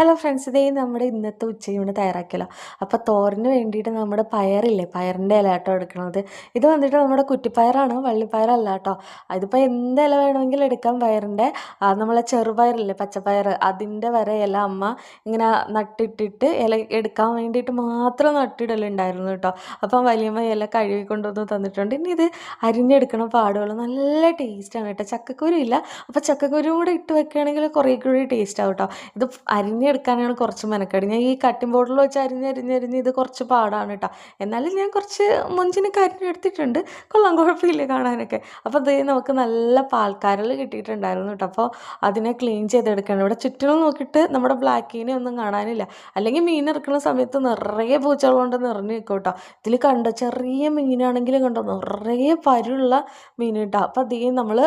Hello friends ഇതേ നമ്മുടെ ഇന്നത്തെ ഉച്ചയൂണ് തയ്യാറാക്കിയല്ലോ. അപ്പോൾ തോരന് വേണ്ടിയിട്ട് നമ്മുടെ പയറില്ലേ പയറിന്റെ ഇല കേട്ടോ എടുക്കണത്. ഇത് വന്നിട്ട് നമ്മുടെ കുറ്റിപ്പയറാണ് വള്ളിപ്പയറല്ല കേട്ടോ. അതിപ്പോൾ എന്ത് ഇല വേണമെങ്കിലും എടുക്കാം പയറിന്റെ നമ്മളെ ചെറുപയറില്ലേ പച്ചപ്പയർ അതിന്റെ വരെ ഇല അമ്മ ഇങ്ങനെ നട്ടിട്ടിട്ട് ഇല എടുക്കാൻ വേണ്ടിയിട്ട് മാത്രം നട്ടിടലുണ്ടായിരുന്നു കേട്ടോ. അപ്പം വലിയമ്മ ഇല കഴുകി കൊണ്ടുവന്ന് തന്നിട്ടുണ്ട്. ഇനി ഇത് അരിഞ്ഞെടുക്കണ പാടുകൾ നല്ല ടേസ്റ്റാണ് കേട്ടോ. ചക്കക്കുരു ഇല്ല. അപ്പോൾ ചക്കക്കുരു കൂടെ ഇട്ട് വെക്കുകയാണെങ്കിൽ കുറേ കൂടി ടേസ്റ്റ് ആവും കേട്ടോ. ഇത് അരിഞ്ഞ് അരിഞ്ഞെടുക്കാനാണ് കുറച്ച് മെനക്കേട്. ഞാൻ ഈ കട്ടിംഗ് ബോർഡിൽ വെച്ച് അരിഞ്ഞ് അരിഞ്ഞ് ഇത് കുറച്ച് പാടാണ് കേട്ടോ എന്നാലും ഞാൻ കുറച്ച് മുഞ്ചിനൊക്കെ അരിഞ്ഞെടുത്തിട്ടുണ്ട് കൊള്ളാം കുഴപ്പമില്ല കാണാനൊക്കെ. അപ്പോൾ അതേ നമുക്ക് നല്ല പാൽക്കാരൽ കിട്ടിയിട്ടുണ്ടായിരുന്നു കേട്ടോ അപ്പോൾ അതിനെ ക്ലീൻ ചെയ്തെടുക്കണം. ഇവിടെ ചുറ്റിനും നോക്കിയിട്ട് നമ്മുടെ ബ്ലാക്കിനെ ഒന്നും കാണാനില്ല. അല്ലെങ്കിൽ മീൻ ഇറക്കുന്ന സമയത്ത് നിറയെ പൂച്ചകൾ കൊണ്ട് നിറഞ്ഞു നിൽക്കും കേട്ടോ ഇതിൽ കണ്ടോ? ചെറിയ മീനാണെങ്കിലും കണ്ടോ? നിറയെ പരുള്ള മീൻ കേട്ടോ അപ്പോൾ അതേ നമ്മൾ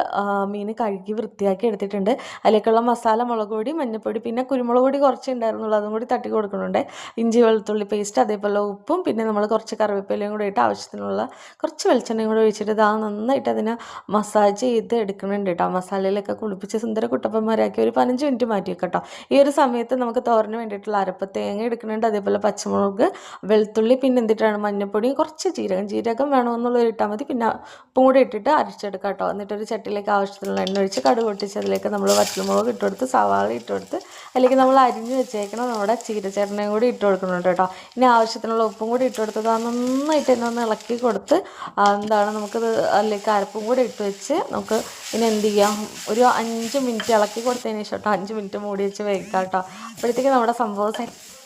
മീൻ കഴുകി വൃത്തിയാക്കി എടുത്തിട്ടുണ്ട്. അതിലേക്കുള്ള മസാല മുളക് പൊടി മഞ്ഞൾപ്പൊടി പിന്നെ കുരുമുളക് പൊടി കുറച്ച് ഉണ്ടായിരുന്നുള്ളൂ അതും കൂടി തട്ടി കൊടുക്കുന്നുണ്ട്. ഇഞ്ചി വെളുത്തുള്ളി പേസ്റ്റ് അതേപോലെ ഉപ്പും പിന്നെ നമ്മൾ കുറച്ച് കറിവേപ്പിലയും കൂടി ഇട്ട് ആവശ്യത്തിനുള്ള കുറച്ച് വെളിച്ചെണ്ണയും കൂടി ഒഴിച്ചിട്ട് ഇതാ നന്നായിട്ട് അതിനെ മസാജ് ചെയ്ത് എടുക്കുന്നുണ്ട് കേട്ടോ. മസാലയിലൊക്കെ കുളിപ്പിച്ച് സുന്ദര കുട്ടപ്പന്മാരാക്കി ഒരു പതിനഞ്ച് മിനിറ്റ് മാറ്റി വെക്കട്ടോ. ഈ ഒരു സമയത്ത് നമുക്ക് തോരന് വേണ്ടിയിട്ടുള്ള അരപ്പ് തേങ്ങ എടുക്കുന്നുണ്ട്. അതേപോലെ പച്ചമുളക് വെളുത്തുള്ളി പിന്നെ എന്തിട്ടാണ് മഞ്ഞൾപ്പൊടി കുറച്ച് ജീരകം. ജീരകം വേണമെന്നുള്ളത് ഇട്ടാൽ മതി. പിന്നെ ഉപ്പും കൂടി ഇട്ടിട്ട് അരച്ചെടുക്കാം കേട്ടോ. എന്നിട്ടൊരു ചട്ടിയിലേക്ക് ആവശ്യത്തിനുള്ള എണ്ണ ഒഴിച്ച് കടുക് പൊട്ടിച്ച് അതിലേക്ക് നമ്മൾ വറ്റൽമുളക് ഇട്ടുകൊടുത്ത് സവാള ഇട്ടുകൊടുത്ത് അല്ലെങ്കിൽ നമ്മൾ അരിഞ്ഞ് വെച്ചേക്കണം നമ്മുടെ ചീരച്ചേട്ടനെയും കൂടി ഇട്ട് കൊടുക്കുന്നുണ്ട് കേട്ടോ ഇനി ആവശ്യത്തിനുള്ള ഉപ്പും കൂടി ഇട്ട് കൊടുത്തത് നന്നായിട്ട് തന്നെ ഒന്ന് ഇളക്കി കൊടുത്ത് എന്താണ് നമുക്കത് അല്ലെങ്കിൽ കരപ്പും കൂടി ഇട്ട് വെച്ച് നമുക്ക് ഇനി എന്ത് ചെയ്യാം? ഒരു അഞ്ച് മിനിറ്റ് ഇളക്കി കൊടുത്തതിന് ശേഷം കേട്ടോ അഞ്ച് മിനിറ്റ് മൂടി വെച്ച് വേവിക്കാം കേട്ടോ. അപ്പോഴത്തേക്ക് നമ്മുടെ സംഭവം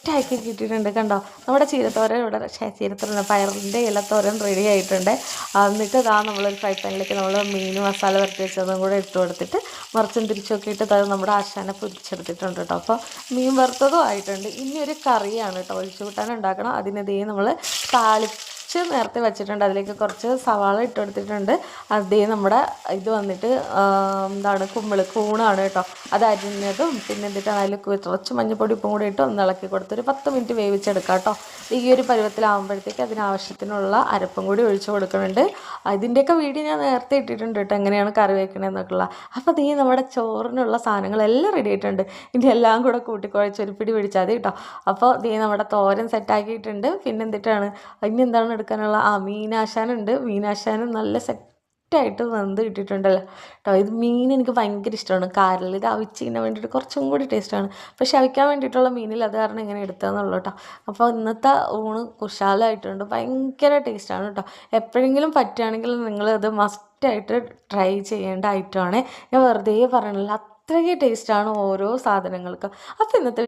സെറ്റാക്കി കിട്ടിയിട്ടുണ്ട് കണ്ടോ? നമ്മുടെ ചീരത്തോരൻ ഇവിടെ ചീരത്തോരൻ പയറിന്റെ ഇലത്തോരൻ റെഡി ആയിട്ടുണ്ട്. എന്നിട്ട് ഇതാ നമ്മളൊരു ഫ്രൈ പാനിലേക്ക് നമ്മൾ മീൻ മസാല വരട്ടി വെച്ചതും കൂടെ ഇട്ട് കൊടുത്തിട്ട് മറിച്ചും തിരിച്ചൊക്കെ ഇട്ട് അത് നമ്മുടെ ആശാനെ പൊരിച്ചെടുത്തിട്ടുണ്ട് കേട്ടോ. അപ്പോൾ മീൻ വറുത്തതും ആയിട്ടുണ്ട്. ഇനി ഒരു കറിയാണ് കേട്ടോ. ഒഴിച്ചു കൂട്ടാൻ ഉണ്ടാക്കണം അതിനെതിരെ നമ്മൾ താളി കുറച്ച് നേരത്തെ വെച്ചിട്ടുണ്ട്. അതിലേക്ക് കുറച്ച് സവാള ഇട്ട് കൊടുത്തിട്ടുണ്ട്. അതേ നമ്മുടെ ഇത് വന്നിട്ട് എന്താണ് കുമ്പിൾ കൂണാണ് കേട്ടോ. അത് അരിഞ്ഞതും പിന്നെ എന്നിട്ടാണ് അതിൽ കുറച്ച് മഞ്ഞപ്പൊടി ഉപ്പും കൂടി ഇട്ട് ഒന്ന് ഇളക്കി കൊടുത്ത് ഒരു പത്ത് മിനിറ്റ് വേവിച്ചെടുക്കാം കേട്ടോ. ഈ ഒരു പരുവത്തിലാകുമ്പോഴത്തേക്ക് അതിനാവശ്യത്തിനുള്ള അരപ്പും കൂടി ഒഴിച്ചു കൊടുക്കുന്നുണ്ട്. ഇതിന്റെയൊക്കെ വീഡിയോ ഞാൻ നേരത്തെ ഇട്ടിട്ടുണ്ട് കേട്ടോ. എങ്ങനെയാണ് കറി വയ്ക്കണമെന്നൊക്കെയുള്ള അപ്പോൾ നീ നമ്മുടെ ചോറിനുള്ള സാധനങ്ങളെല്ലാം റെഡി ആയിട്ടുണ്ട്. ഇനി എല്ലാം കൂടെ കൂട്ടിക്കുഴച്ച് ഒരു പിടി പിടിച്ചാൽ മതി കേട്ടോ. അപ്പോൾ നീ നമ്മുടെ തോരൻ സെറ്റാക്കിയിട്ടുണ്ട് പിന്നെ എന്തിട്ടാണ്? ഇനി എന്താണ് എടുക്കാനുള്ള ആ മീനാശാനുണ്ട്. മീനാശാനും നല്ല സെറ്റായിട്ട് വെന്ത് കിട്ടിയിട്ടുണ്ടല്ലോ. കേട്ടോ ഇത് മീൻ എനിക്ക് ഭയങ്കര ഇഷ്ടമാണ്. കാരൽ ഇത് അവിച്ചിങ്ങനെ വേണ്ടിയിട്ട് കുറച്ചും കൂടി ടേസ്റ്റാണ്. പക്ഷെ അവിക്കാൻ വേണ്ടിയിട്ടുള്ള മീനിൽ അത് കാരണം ഇങ്ങനെ എടുത്തതെന്നുള്ളൂ കേട്ടോ അപ്പോൾ ഇന്നത്തെ ഊണ് കുശാലായിട്ടുണ്ട്. ഭയങ്കര ടേസ്റ്റാണ് കേട്ടോ എപ്പോഴെങ്കിലും പറ്റുകയാണെങ്കിൽ നിങ്ങളത് മസ്റ്റായിട്ട് ട്രൈ ചെയ്യേണ്ട ഐറ്റമാണ് ഞാൻ വെറുതെ പറയണില്ല അത്രയ്ക്ക് ടേസ്റ്റാണ് ഓരോ സാധനങ്ങൾക്കും. അപ്പോൾ ഇന്നത്തെ